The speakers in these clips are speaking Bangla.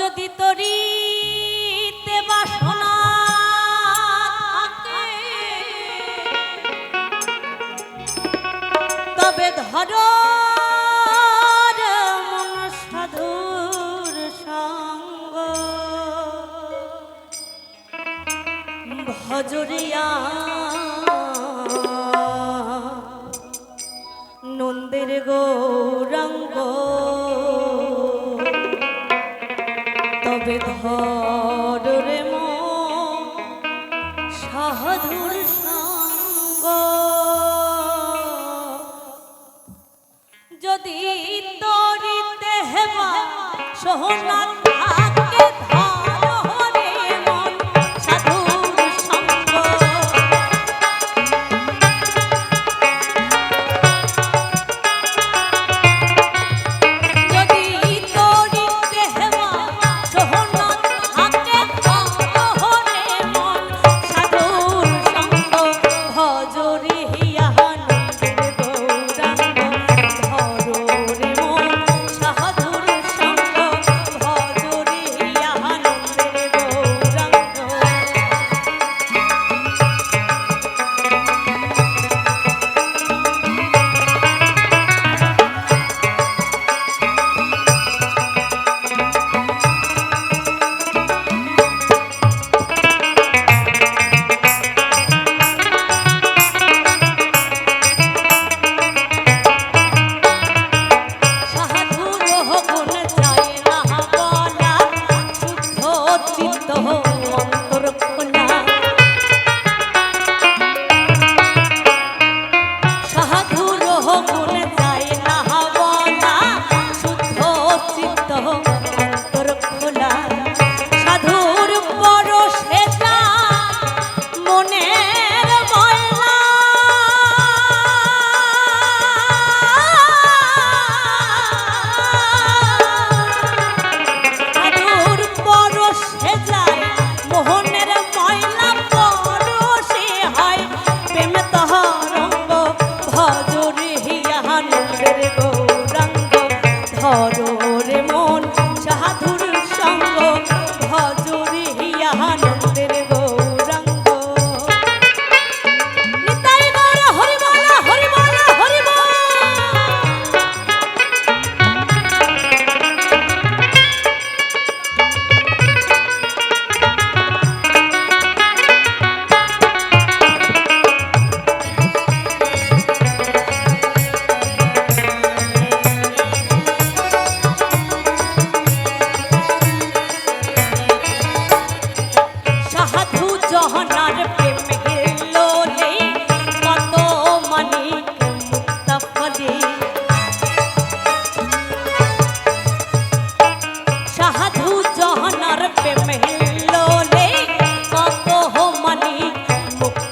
যদি তরিতে বাসনা তবে ধরো হজরিয়া নন্দের গৌরাঙ্গ আমাকে ধরে ম সঙ্গ। যদি তরিতে হেবা সোহনাথ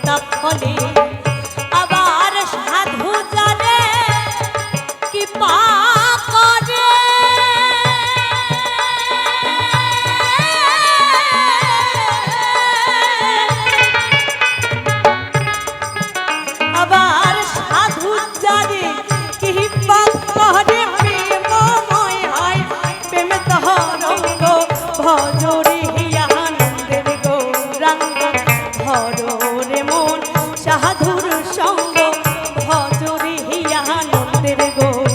প্রতাপ ফলে আবার আবার সাধু জানে কি পাপ করে। প্রেম হয় প্রেম তো রঙ্গ রে গো।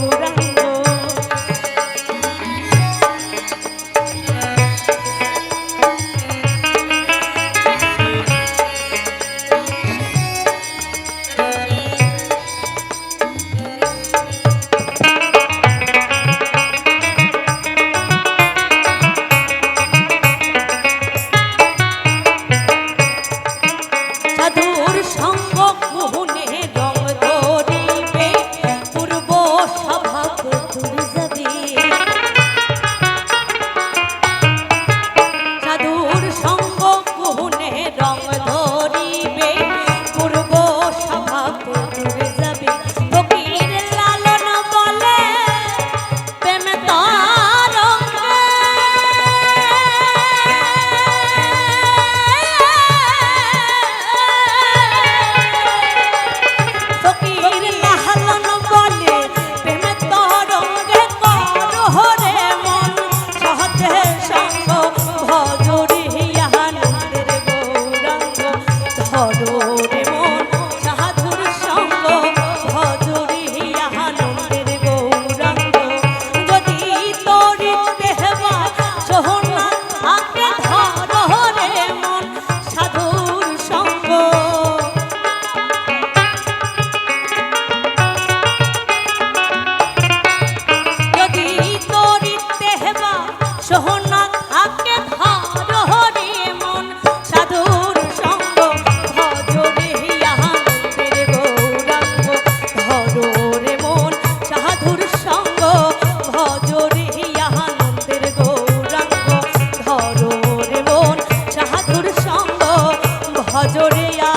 জোরে